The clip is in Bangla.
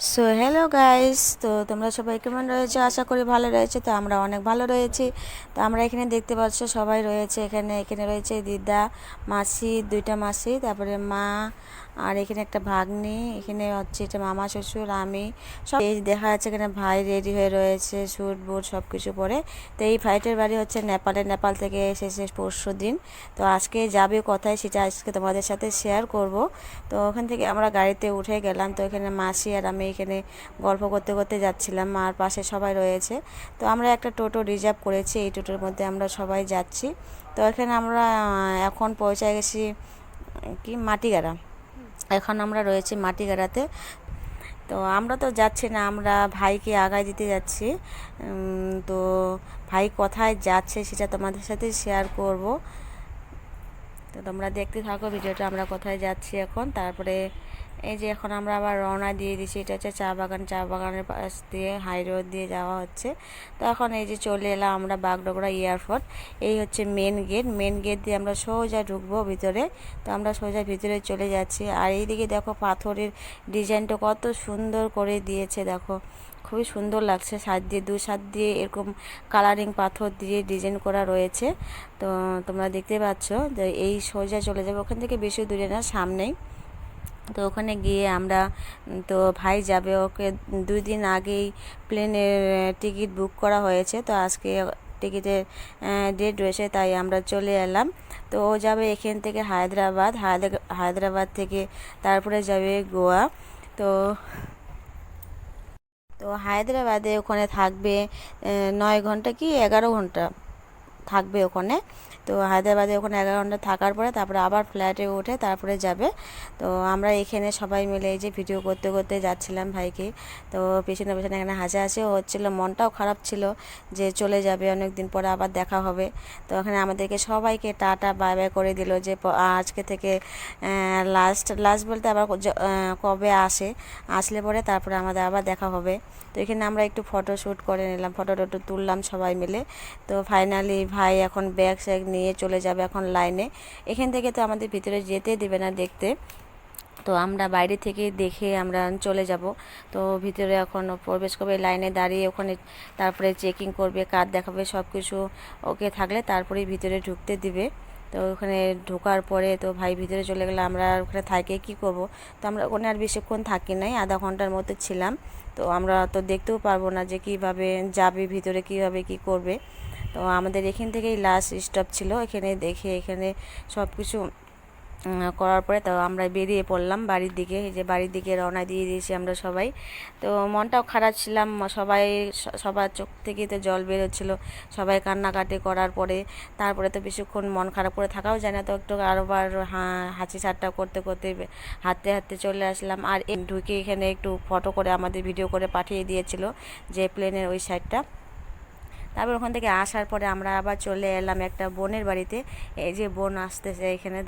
সো হ্যালো গাইস তো তোমরা সবাই কেমন রয়েছে? আশা করি ভালো রয়েছে। তো আমরা অনেক ভালো রয়েছি। তো আমরা এখানে দেখতে পাচ্ছ সবাই রয়েছে। এখানে এখানে রয়েছে দিদা, মাসি, দুইটা মাসি, তারপরে মা আর এখানে একটা ভাগ্নি, এখানে হচ্ছে এটা মামা শ্বশুর, আমি। সব এই দেখা যাচ্ছে এখানে ভাই রেডি হয়ে রয়েছে, স্যুট, বুট সব কিছু পরে। তো এই ফ্লাইটের বাড়ি হচ্ছে নেপালে, নেপাল থেকে এসেছে পরশু দিন। তো আজকে যাবে কোথায় সেটা আজকে তোমাদের সাথে শেয়ার করব। তো ওখান থেকে আমরা গাড়িতে উঠে গেলাম। তো এখানে মাসি আর আমি এখানে গল্প করতে করতে যাচ্ছিলাম আর পাশে সবাই রয়েছে। তো আমরা একটা টোটো রিজার্ভ করেছি, এই টোটোর মধ্যে আমরা সবাই যাচ্ছি। তো এখানে আমরা এখন পৌঁছে গেছি কি? মাটিগাড়া। এখন আমরা রয়েছি মাটিগাড়াতে। তো আমরা তো যাচ্ছি না, আমরা ভাইকে আগায় দিতে যাচ্ছি। তো ভাই কোথায় যাচ্ছে সেটা তোমাদের সাথে শেয়ার করব। তো তোমরা দেখতে থাকো, ভিডিওটা আমরা কোথায় যাচ্ছি এখন। তারপরে এই যে এখন আমরা আবার রওনা দিয়ে দিচ্ছি এটা হচ্ছে চা বাগান। চা বাগানের পাশ দিয়ে হাই রোড দিয়ে যাওয়া হচ্ছে। তো এখন এই যে চলে এলাম আমরা বাগডোগরা এয়ারপোর্ট। এই হচ্ছে মেন গেট। মেন গেট দিয়ে আমরা সোজা ঢুকবো ভিতরে। তো আমরা সোজা ভিতরে চলে যাচ্ছি। আর এইদিকে দেখো পাথরের ডিজাইনটা কত সুন্দর করে দিয়েছে, দেখো। খুবই সুন্দর লাগছে। সাত দিয়ে, দু সাত দিয়ে এরকম কালারিং পাথর দিয়ে ডিজাইন করা রয়েছে। তো তোমরা দেখতে পাচ্ছ যে এই সোজা চলে যাবে। ওখান থেকে বেশি দূরে না, সামনেই। তো ওখানে গিয়ে আমরা তো ভাই যাবে, ওকে দুই দিন আগেই প্লেনের টিকিট বুক করা হয়েছে। তো আজকে টিকিটের ডেট রয়েছে, তাই আমরা চলে এলাম। তো ও যাবে এখান থেকে হায়দ্রাবাদ হায়দ্রা- হায়দ্রাবাদ থেকে তারপরে যাবে গোয়া। তো তো হায়দ্রাবাদে ওখানে থাকবে নয় ঘণ্টা কি, এগারো ঘণ্টা। থাকবে ওখানে। তো হায়দ্রাবাদে ওখানে এগারো ঘণ্টা থাকার পরে তারপরে আবার ফ্ল্যাটে উঠে তারপরে যাবে। তো আমরা এখানে সবাই মিলে এই যে ভিডিও করতে করতে যাচ্ছিলাম ভাইকে। তো পেছনে পেছনে এখানে হাসাহাসি হচ্ছিল, মনটাও খারাপ ছিল যে চলে যাবে অনেক দিন পরে আবার দেখা হবে। তো ওখানে আমাদেরকে সবাইকে টাটা বাই বাই করে দিল যে আজকে থেকে লাস্ট লাস্ট বলতে আবার কবে আসে? আসলে পরে তারপরে আমাদের আবার দেখা হবে। তো এখানে আমরা একটু ফটো শ্যুট করে নিলাম ফটো টটো তুললাম সবাই মিলে। তো ফাইনালি ভাই এখন ব্যাগ স্যাগ নিয়ে চলে যাবে এখন লাইনে এখান থেকে তো আমাদের ভিতরে যেতে দেবে না দেখতে। তো আমরা বাইরে থেকে দেখে আমরা চলে যাব। তো ভিতরে এখন প্রবেশ করবে লাইনে দাঁড়িয়ে ওখানে তারপরে চেকিং করবে কার্ড দেখাবে সব কিছু ওকে থাকলে তারপরেই ভিতরে ঢুকতে দিবে। তো ওখানে ঢোকার পরে তো ভাই ভিতরে চলে গেলে আমরা ওখানে থাকে কি করব? তো আমরা ওখানে আর বেশিক্ষণ থাকি নাই, আধা ঘণ্টার মতো ছিলাম। তো আমরা তো দেখতেও পারব না যে কীভাবে যাবে, ভিতরে কীভাবে কি করবে। তো আমাদের এখান থেকেই লাস্ট স্টপ ছিল। এখানে দেখে এখানে সব কিছু করার পরে তো আমরা বেরিয়ে পড়লাম বাড়ির দিকে। এই যে বাড়ির দিকে রওনা দিয়ে দিয়েছি আমরা সবাই। তো মনটাও খারাপ ছিলাম, সবাই সবার চোখ থেকে তো জল বেরোচ্ছিল সবাই কান্নাকাটি করার পরে, তারপরে তো বেশিক্ষণ মন খারাপ করে থাকাও যায় না। তো একটু আরোবার হা- হাসি ঠাট্টা করতে করতে হাঁটতে হাঁটতে চলে আসলাম। আর ঢুকে এখানে একটু ফটো করে, আমাদের ভিডিও করে পাঠিয়ে দিয়েছিল যে প্লেনের ওই সাইডটা তারপর ওখান থেকে আসার পরে আমরা আবার চলে এলাম একটা বোনের বাড়িতে। এই যে বোন আসতেছে এখানে।